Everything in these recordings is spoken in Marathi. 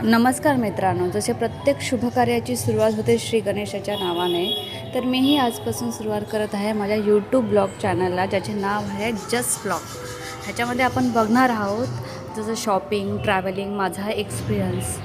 नमस्कार मित्रांनो जसे प्रत्येक शुभकार्याची सुरुवात होते श्री गणेशाच्या नावाने तर मीही आजपासून सुरुवात करत आहे माझ्या यूट्यूब ब्लॉग चॅनलला ज्याचे नाव आहे जस्ट ब्लॉग ह्याच्यामध्ये आपण बघणार आहोत जसं शॉपिंग ट्रॅव्हलिंग माझा एक्सपिरियन्स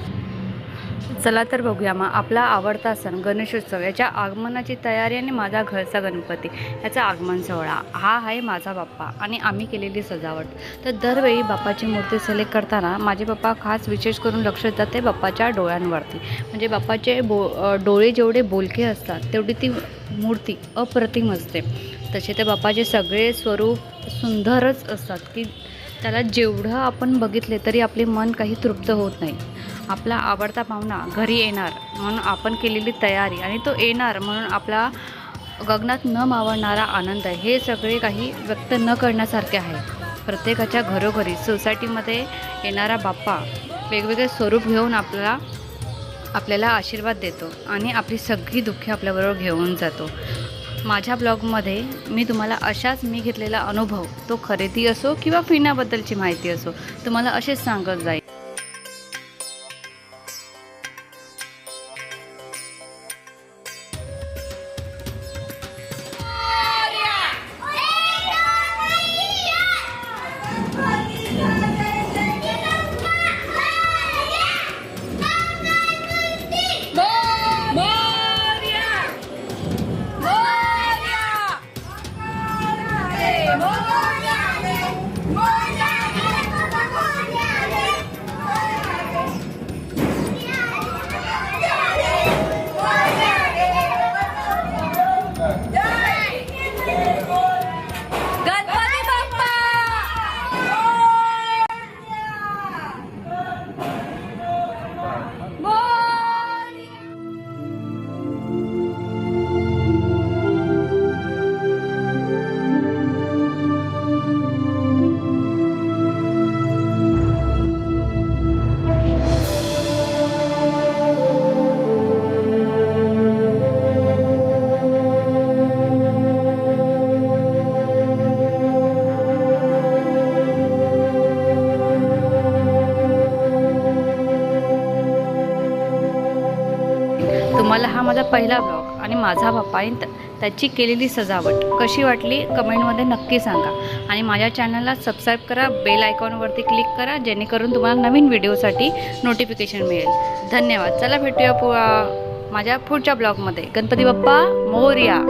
चला तर बघूया मग. आपला आवडता सण गणेशोत्सव. याच्या आगमनाची तयारी आणि माझा घरचा गणपती याचा आगमन सोहळा. हा आहे माझा बाप्पा आणि आम्ही केलेली सजावट. तर दरवेळी बाप्पाची मूर्ती सिलेक्ट करताना माझे बाप्पा खास विशेष करून लक्ष देतात ते बाप्पाच्या डोळ्यांवरती. म्हणजे बाप्पाचे बो डोळे जेवढे बोलके असतात तेवढी ती मूर्ती अप्रतिम असते. तसे ते बाप्पाचे सगळे स्वरूप सुंदरच असतात की त्याला जेवढं आपण बघितले तरी आपले मन काही तृप्त होत नाही. आपला आवडता पाहुणा घरी येणार म्हणून आपण केलेली तयारी आणि तो येणार म्हणून आपला गगनात न मावळणारा आनंद हे सगळे काही व्यक्त न करण्यासारखे आहे. प्रत्येकाच्या घरोघरी सोसायटीमध्ये येणारा बाप्पा वेगवेगळे स्वरूप घेऊन आपल्याला आपल्याला आशीर्वाद देतो आणि आपली सगळी दुःखे आपल्याबरोबर घेऊन जातो. माझ्या ब्लॉगमध्ये मी तुम्हाला अशाच मी घेतलेला अनुभव तो खरेदी असो किंवा फिरण्याबद्दलची माहिती असो तुम्हाला असेच सांगत जाईल. गणपती तुम्हाला हा माझा पहिला ब्लॉग आणि माझा बाप्पा आणि त्याची केलेली सजावट. कशी वाटली? कमेंटमध्ये नक्की सांगा. आणि माझ्या चॅनलला सबस्क्राईब करा बेल आयकॉनवरती क्लिक करा जेणेकरून तुम्हाला नवीन व्हिडिओसाठी नोटिफिकेशन मिळेल. धन्यवाद. चला भेटूया पु माझ्या पुढच्या ब्लॉगमध्ये गणपती बाप्पा मोर्या.